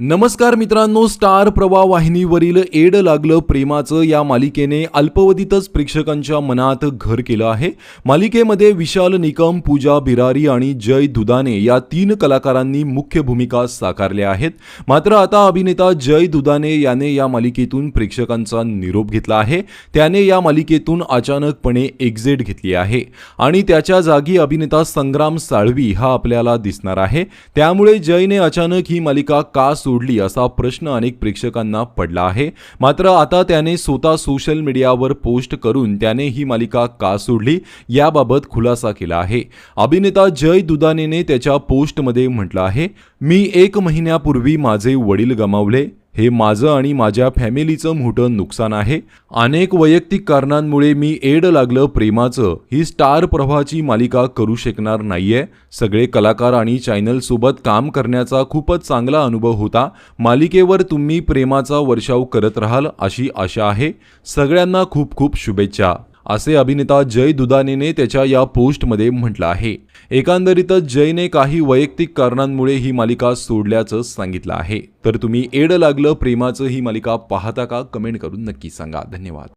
नमस्कार मित्रांनो स्टार प्रवाह वाहिनीवरील एड लागलं प्रेमाचं या मालिकेने अल्पवधीतच प्रेक्षकांच्या मनात घर केलं आहे. मालिकेमध्ये विशाल निकम पूजा बिरारी आणि जय दुदाने या तीन कलाकारांनी मुख्य भूमिका साकारल्या आहेत. मात्र आता अभिनेता जय दुदाने याने या मालिकेतून प्रेक्षकांचा निरोप घेतला आहे. त्याने या मालिकेतून अचानकपणे एक्झिट घेतली आहे आणि त्याच्या जागी अभिनेता संग्राम साळवी हा आपल्याला दिसणार आहे. त्यामुळे जयने अचानक ही मालिका का सोडली असा प्रश्न अनेक प्रेक्षकांना पडला आहे. मात्र आता त्याने स्वतः सोशल मीडियावर पोस्ट करून त्याने ही मालिका का सोडली याबाबत खुलासा केला आहे. अभिनेता जय दुदानेने त्याच्या पोस्टमध्ये म्हटलं आहे मी एक महिन्यापूर्वी माझे वडील गमावले हे माझं आणि माझ्या फॅमिलीचं मोठं नुकसान आहे. अनेक वैयक्तिक कारणांमुळे मी एड लागलं प्रेमाचं. ही स्टार प्रभाची मालिका करू शकणार नाहीये. सगळे कलाकार आणि चॅनलसोबत काम करण्याचा खूपच चांगला अनुभव होता. मालिकेवर तुम्ही प्रेमाचा वर्षाव करत राहाल अशी आशा आहे. सगळ्यांना खूप खूप शुभेच्छा. असे अभिनेता जय दुदानेने त्याच्या या पोस्टमध्ये म्हटलं आहे. एकंदरीतच जयने काही वैयक्तिक कारणांमुळे ही मालिका सोडल्याचं सांगितलं आहे. तर तुम्ही एड लागलं प्रेमाचं ही मालिका पाहता का? कमेंट करून नक्की सांगा. धन्यवाद.